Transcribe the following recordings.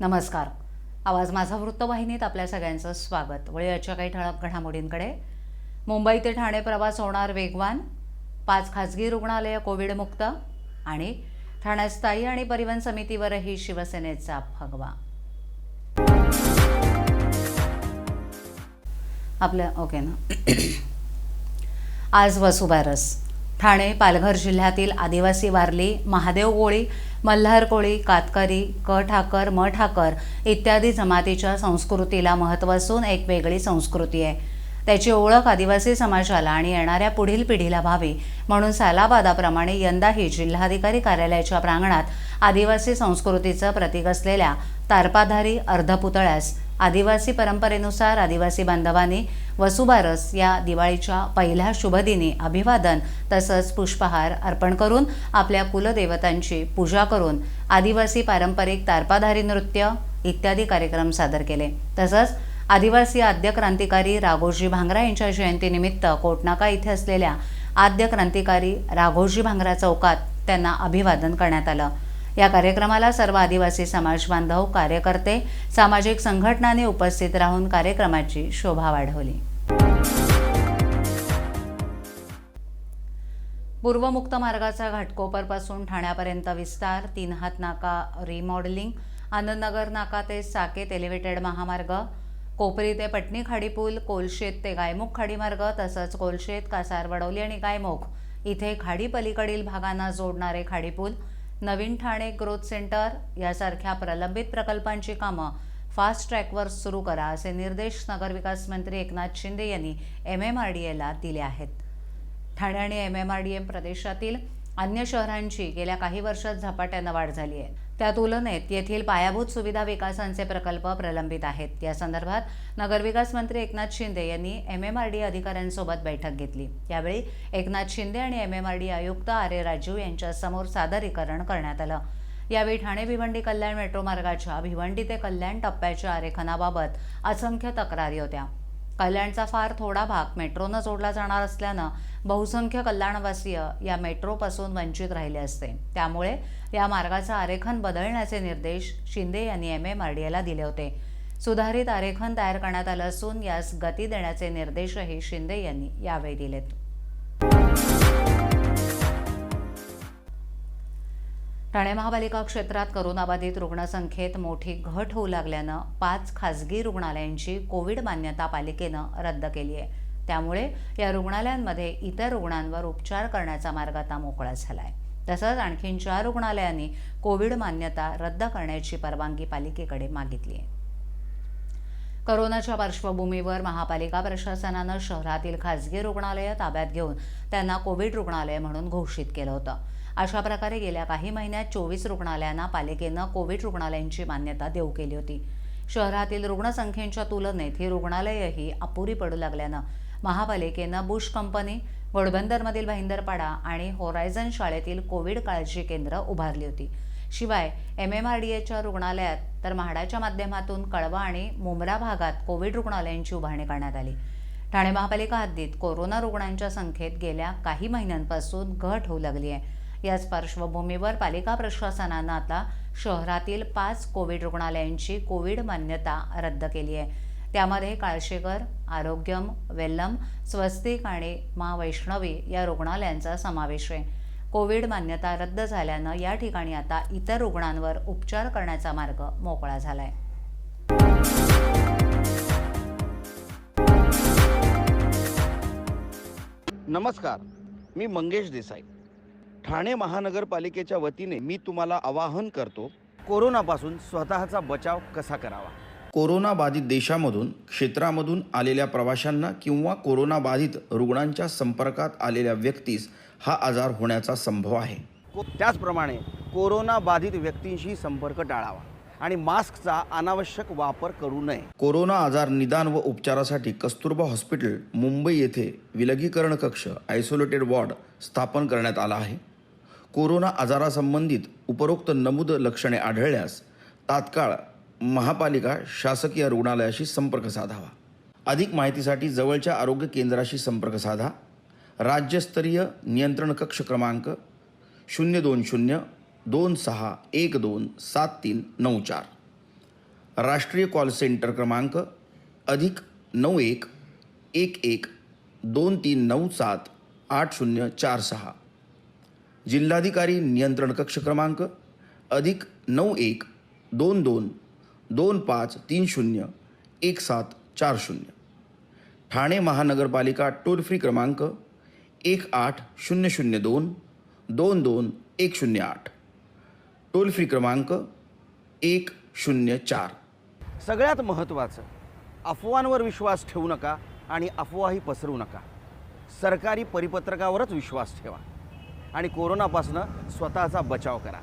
नमस्कार. आवाज माझा वृत्तवाहिनीत आपल्या सगळ्यांचं स्वागत. वळी काही ठळक घडामोडींकडे. मुंबई ते ठाणे प्रवास होणार वेगवान. पाच खासगी रुग्णालयं कोविडमुक्त आणि ठाण्यात स्थायी आणि परिवहन समितीवरही शिवसेनेचा फगवा. आपल्या ओके ना. आज वसुबारस. ठाणे पालघर जिल्ह्यातील आदिवासी वारली महादेव कोळी मल्हार कोळी कातकरी क ठाकर म ठाकर इत्यादी जमातीच्या संस्कृतीला महत्त्व असून एक वेगळी संस्कृती आहे. त्याची ओळख आदिवासी समाजाला आणि येणाऱ्या पुढील पिढीला व्हावी म्हणून सालाबादाप्रमाणे यंदाही जिल्हाधिकारी कार्यालयाच्या प्रांगणात आदिवासी संस्कृतीचं प्रतीक असलेल्या तारपाधारी अर्धपुतळ्यास आदिवासी परंपरेनुसार आदिवासी बांधवांनी वसुबारस या दिवाळीच्या पहिल्या शुभदिनी अभिवादन तसंच पुष्पहार अर्पण करून आपल्या कुलदेवतांची पूजा करून आदिवासी पारंपरिक तारपाधारी नृत्य इत्यादी कार्यक्रम सादर केले. तसंच आदिवासी आद्य क्रांतिकारी राघोजी भांगरा यांच्या जयंतीनिमित्त कोटनाका इथे असलेल्या आद्य क्रांतिकारी राघोजी भांगरा चौकात त्यांना अभिवादन करण्यात आलं. या कार्यक्रमाला सर्व आदिवासी समाज बांधव कार्यकर्ते सामाजिक संघटनांनी उपस्थित राहून कार्यक्रमाची शोभा वाढवली. पूर्वमुक्त मार्गाचा घाटकोपरपासून ठाण्यापर्यंत विस्तार तीन हात नाका रिमॉडेलिंग आनंदनगर नाका ते साकेत एलिव्हेटेड महामार्ग कोपरी ते पटणी खाडीपूल कोलशेत ते गायमुख खाडीमार्ग तसंच कोलशेत कासार वडवली आणि गायमुख. इथे खाडी पलीकडील भागांना जोडणारे खाडीपूल नवीन ठाणे ग्रोथ सेंटर यासारख्या प्रलंबित प्रकल्पांची कामं फास्ट ट्रॅकवर सुरू करा असे निर्देश नगरविकास मंत्री एकनाथ शिंदे यांनी एम एम आर डी एला दिले आहेत. ठाणे आणि M M R D M प्रदेशातील अन्य शहरांची गेल्या काही वर्षात झपाट्यानं वाढ झाली आहे. त्या तुलनेत येथील पायाभूत सुविधा विकासांचे प्रकल्प प्रलंबित आहेत. या संदर्भात नगरविकास मंत्री एकनाथ शिंदे यांनी एम एम आर डी अधिकाऱ्यांसोबत बैठक घेतली. यावेळी एकनाथ शिंदे आणि एम एम आर डी आयुक्त आर ए राजू यांच्यासमोर सादरीकरण करण्यात आलं. यावेळी ठाणे भिवंडी कल्याण मेट्रो मार्गाच्या भिवंडी ते कल्याण टप्प्याच्या आरेखनाबाबत असंख्य तक्रारी होत्या. कल्याणचा फार थोडा भाग मेट्रोनं जोडला जाणार असल्यानं बहुसंख्य कल्याणवासीय या मेट्रोपासून वंचित राहिले असते. त्यामुळे या मार्गाचं आरेखन बदलण्याचे निर्देश शिंदे यांनी एम एम आर डी एला दिले होते. सुधारित आरेखन तयार करण्यात आलं असून यास गती देण्याचे निर्देशही शिंदे यांनी यावेळी दिलेत. ठाणे महापालिका क्षेत्रात करोनाबाधित रुग्णसंख्येत मोठी घट होऊ लागल्यानं पाच खासगी रुग्णालयांची कोविड मान्यता पालिकेनं रद्द केली आहे. त्यामुळे या रुग्णालयांमध्ये इतर रुग्णांवर उपचार करण्याचा मार्ग आता मोकळा झाला आहे तसंच आणखीन चार रुग्णालयांनी कोविड मान्यता रद्द करण्याची परवानगी पालिकेकडे मागितली आहे. करोनाच्या पार्श्वभूमीवर महापालिका प्रशासनानं शहरातील खासगी रुग्णालयं ताब्यात घेऊन त्यांना कोविड रुग्णालय म्हणून घोषित केलं होतं. अशा प्रकारे गेल्या काही महिन्यात चोवीस रुग्णालयांना पालिकेनं कोविड रुग्णालयांची मान्यता देऊ केली होती. शहरातील रुग्णसंख्येच्या तुलनेत ही रुग्णालयंही अपुरी पडू लागल्यानं महापालिकेनं बुश कंपनी घोडबंदरमधील भाईंदरपाडा आणि होरायझन शाळेतील कोविड काळजी केंद्र उभारली होती. शिवाय एम एम आर डी एच्या रुग्णालयात तर म्हाडाच्या माध्यमातून कळवा आणि मुंब्रा भागात कोविड रुग्णालयांची उभारणी करण्यात आली. ठाणे महापालिका हद्दीत कोरोना रुग्णांच्या संख्येत गेल्या काही महिन्यांपासून घट होऊ लागली आहे. याच पार्श्वभूमीवर पालिका प्रशासनानं आता शहरातील पाच कोविड रुग्णालयांची कोविड मान्यता रद्द केली आहे. त्यामध्ये काळशेकर आरोग्यम वेल्लम स्वस्तिक आणि महावैष्णवी या रुग्णालयांचा समावेश आहे. कोविड मान्यता रद्द झाल्यानं या ठिकाणी आता इतर रुग्णांवर उपचार करण्याचा मार्ग मोकळा झाला आहे नमस्कार मी मंगेश देसाई. ठाणे महानगरपालिकेच्या वतीने मी तुम्हाला आवाहन करतो कोरोनापासून स्वतःचा बचाव कसा करावा? कोरोना बाधित देशामधून क्षेत्रामधून आलेल्या प्रवाशांना किंवा कोरोना बाधित रुग्णांच्या संपर्कात आलेल्या व्यक्तीस हा आजार होण्याचा संभव आहे. त्याचप्रमाणे कोरोना बाधित व्यक्तींशी संपर्क टाळावा आणि मास्कचा अनावश्यक वापर करू नये. कोरोना आजार निदान व उपचारासाठी कस्तुरबा हॉस्पिटल मुंबई येथे विलगीकरण कक्ष आयसोलेटेड वॉर्ड स्थापन करण्यात आला आहे. कोरोना आजारासंबंधित उपरोक्त नमूद लक्षणे आढळल्यास तात्काळ महापालिका शासकीय रुग्णालयाशी संपर्क साधावा. अधिक माहितीसाठी जवळच्या आरोग्य केंद्राशी संपर्क साधा. राज्यस्तरीय नियंत्रण कक्ष क्रमांक शून्य दोन शून्य दोन सहा एक दोन सात तीन नऊ चार. राष्ट्रीय कॉल सेंटर क्रमांक अधिक नऊ एक एक एक दोन तीन नऊ सात आठ शून्य चार सहा. जिल्हाधिकारी नियंत्रण कक्ष क्रमांक अधिक नऊ एक दोन दोन दोन पाच तीन शून्य एक सात चार शून्य. ठाणे महानगरपालिका टोल फ्री क्रमांक एक आठ शून्य शून्य दोन दोन दोन एक शून्य आठ. टोल फ्री क्रमांक एक शून्य चार. सगळ्यात महत्त्वाचं अफवांवर विश्वास ठेवू नका आणि अफवाही पसरवू नका. सरकारी परिपत्रकावरच विश्वास ठेवा. आणि कोरोनापासून स्वतःचा बचाव करा.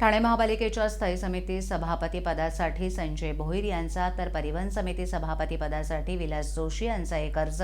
ठाणे महापालिकेच्या स्थायी समिती सभापती पदासाठी संजय भोईर यांचा तर परिवहन समिती सभापती पदासाठी विलास जोशी यांचा एक अर्ज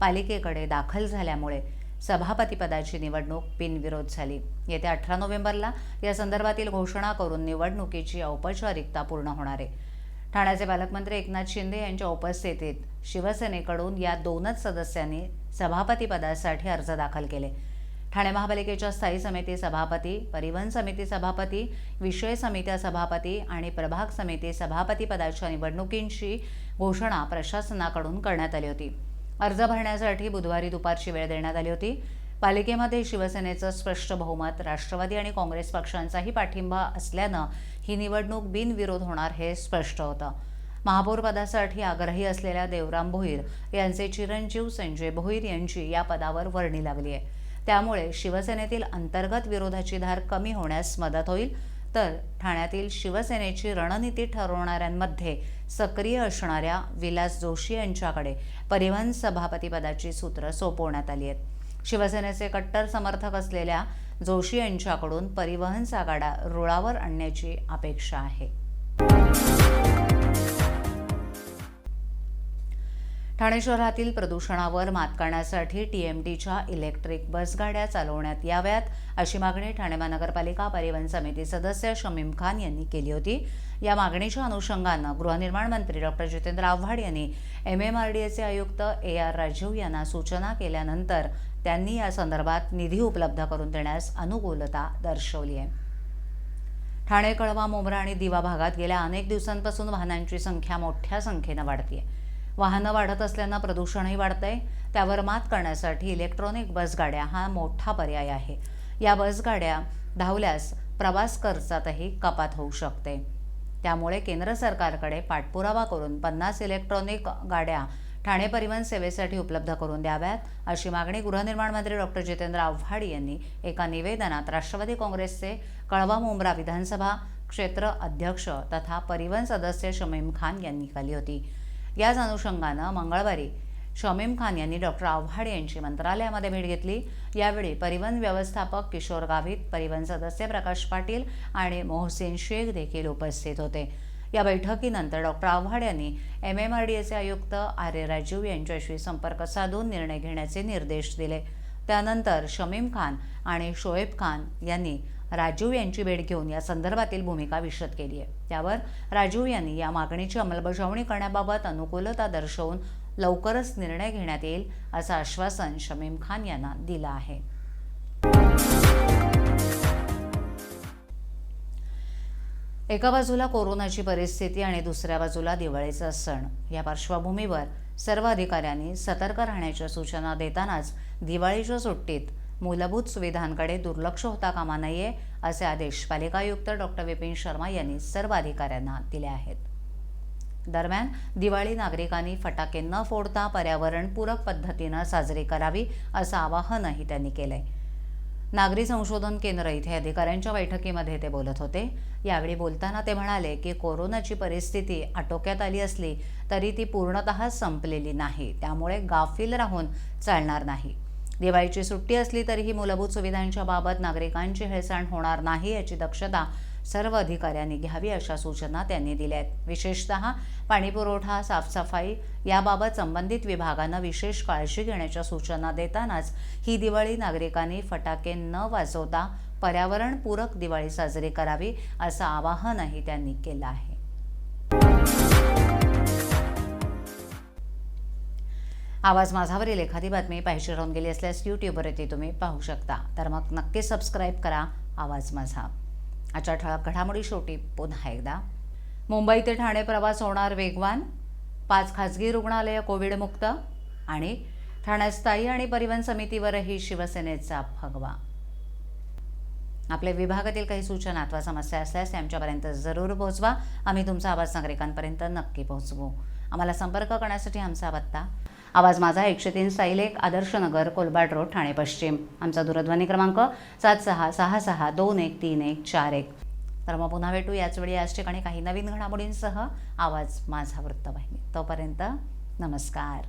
पालिकेकडे दाखल झाल्यामुळे सभापती पदाची निवडणूक बिनविरोध झाली. येत्या अठरा नोव्हेंबरला या संदर्भातील घोषणा करून निवडणुकीची औपचारिकता पूर्ण होणार आहे. ठाण्याचे पालकमंत्री एकनाथ शिंदे यांच्या उपस्थितीत शिवसेनेकडून या दोनच सदस्यांनी सभापतीपदासाठी अर्ज दाखल केले. ठाणे महापालिकेच्या स्थायी समिती सभापती परिवहन समिती सभापती विषय समित्या सभापती आणि प्रभाग समिती सभापतीपदाच्या निवडणुकींची घोषणा प्रशासनाकडून करण्यात आली होती. अर्ज भरण्यासाठी बुधवारी दुपारची वेळ देण्यात आली होती. पालिकेमध्ये शिवसेनेचं स्पष्ट बहुमत राष्ट्रवादी आणि काँग्रेस पक्षांचाही पाठिंबा असल्यानं ही निवडणूक बिनविरोध होणार हे स्पष्ट होतं. महापौरपदासाठी आग्रही असलेल्या देवराम भोईर यांचे चिरंजीव संजय भोईर यांची या पदावर वर्णी लागली आहे. त्यामुळे शिवसेनेतील अंतर्गत विरोधाची धार कमी होण्यास मदत होईल तर ठाण्यातील शिवसेनेची रणनीती ठरवणाऱ्यांमध्ये सक्रिय असणाऱ्या विलास जोशी यांच्याकडे परिवहन सभापतीपदाची सूत्रं सूत्र सोपवण्यात आली आहेत. शिवसेनेचे कट्टर समर्थक असलेल्या जोशी यांच्याकडून परिवहनचा गाडा रुळावर आणण्याची अपेक्षा आहे. ठाणे शहरातील प्रदूषणावर मात करण्यासाठी टीएमटीच्या इलेक्ट्रिक बसगाड्या चालवण्यात याव्यात अशी मागणी ठाणे महानगरपालिका परिवहन समिती सदस्य शमीम खान यांनी केली होती. या मागणीच्या अनुषंगानं गृहनिर्माण मंत्री डॉक्टर जितेंद्र आव्हाड यांनी एम एम आर डी एचे आयुक्त ए आर राजीव यांना सूचना केल्यानंतर त्यांनी या संदर्भात निधी उपलब्ध करून देण्यास अनुकूलता दर्शवली आहे. ठाणे कळवा मोमरा आणि दिवा भागात गेल्या अनेक दिवसांपासून वाहनांची संख्या मोठ्या संख्येनं वाढतीये. वाहनं वाढत असल्यानं प्रदूषणही वाढतंय. त्यावर मात करण्यासाठी इलेक्ट्रॉनिक बसगाड्या हा मोठा पर्याय आहे. या बसगाड्या धावल्यास प्रवास खर्चातही कपात होऊ शकते. त्यामुळे केंद्र सरकारकडे पाठपुरावा करून पन्नास इलेक्ट्रॉनिक गाड्या ठाणे परिवहन सेवेसाठी उपलब्ध करून द्याव्यात अशी मागणी गृहनिर्माण मंत्री डॉक्टर जितेंद्र आव्हाड यांनी एका निवेदनात राष्ट्रवादी काँग्रेसचे कळवा मुंब्रा विधानसभा क्षेत्र अध्यक्ष तथा परिवहन सदस्य शमीम खान यांनी केली होती. याच अनुषंगानं मंगळवारी शमीम खान यांनी डॉक्टर आव्हाड यांची मंत्रालयामध्ये भेट घेतली. यावेळी परिवहन व्यवस्थापक किशोर गावित परिवहन सदस्य प्रकाश पाटील आणि मोहसिन शेख देखील उपस्थित होते. या बैठकीनंतर डॉक्टर आव्हाड यांनी एम एम आर डी एचे आयुक्त आर ए राजीव यांच्याशी संपर्क साधून निर्णय घेण्याचे निर्देश दिले. त्यानंतर शमीम खान आणि शोएब खान यांनी राजीव यांची भेट घेऊन या संदर्भातील भूमिका विशद केली आहे. त्यावर राजीव यांनी या मागणीची अंमलबजावणी करण्याबाबत अनुकूलता दर्शवून लवकरच निर्णय घेण्यात येईल असं आश्वासन शमीम खान यांना दिलं आहे. एका बाजूला कोरोनाची परिस्थिती आणि दुसऱ्या बाजूला दिवाळीचा सण. या पार्श्वभूमीवर सर्व अधिकाऱ्यांनी सतर्क राहण्याच्या सूचना देतानाच दिवाळीच्या सुट्टीत मूलभूत सुविधांकडे दुर्लक्ष होता कामा नये असे आदेश पालिका आयुक्त डॉक्टर विपिन शर्मा यांनी सर्व अधिकाऱ्यांना दिले आहेत. दरम्यान दिवाळी नागरिकांनी फटाके न फोडता पर्यावरणपूरक पद्धतीनं साजरी करावी असं आवाहनही त्यांनी केलं आहे नागरी संशोधन केंद्र इथे अधिकाऱ्यांच्या बैठकीमध्ये ते बोलत होते. यावेळी बोलताना ते म्हणाले की कोरोनाची परिस्थिती आटोक्यात आली असली तरी ती पूर्णतः संपलेली नाही. त्यामुळे गाफील राहून चालणार नाही. दिवाळीची सुट्टी असली तरीही मूलभूत सुविधांच्या बाबत नागरिकांची हेळसांड होणार नाही याची दक्षता सर्व अधिकाऱ्यांनी घ्यावी अशा सूचना त्यांनी दिल्या आहेत विशेषतः पाणीपुरवठा साफसफाई याबाबत संबंधित विभागानं विशेष काळजी घेण्याच्या सूचना देतानाच ही दिवाळी नागरिकांनी फटाके न वाजवता पर्यावरणपूरक दिवाळी साजरी करावी असं आवाहनही त्यांनी केलं आहे. आवाज माझावरील एखादी बातमी पाहिजे राहून गेली असल्यास यूट्यूबवर ती तुम्ही पाहू शकता. तर मग नक्की सबस्क्राईब करा. आवाज माझा. आजच्या ठळक घडामोडी शेवटी पुन्हा एकदा. मुंबई ते ठाणे प्रवास होणार वेगवान. पाच खाजगी रुग्णालयं कोविडमुक्त आणि ठाण्यात स्थायी आणि परिवहन समितीवरही शिवसेनेचा फगवा. आपल्या विभागातील काही सूचना अथवा समस्या असल्यास आमच्यापर्यंत जरूर पोहोचवा. आम्ही तुमचा आवाज नागरिकांपर्यंत नक्की पोहोचवू. आम्हाला संपर्क करण्यासाठी आमचा पत्ता आवाज माझा एकशे तीन साईल एक आदर्श नगर कोलबाड रोड ठाणे पश्चिम. आमचा दूरध्वनी क्रमांक सात सहा सहा सहा दोन एक तीन एक चार एक. तर मग पुन्हा भेटू याच वेळी याच ठिकाणी काही नवीन घडामोडींसह. आवाज माझा वृत्तवाहिनी. तोपर्यंत नमस्कार.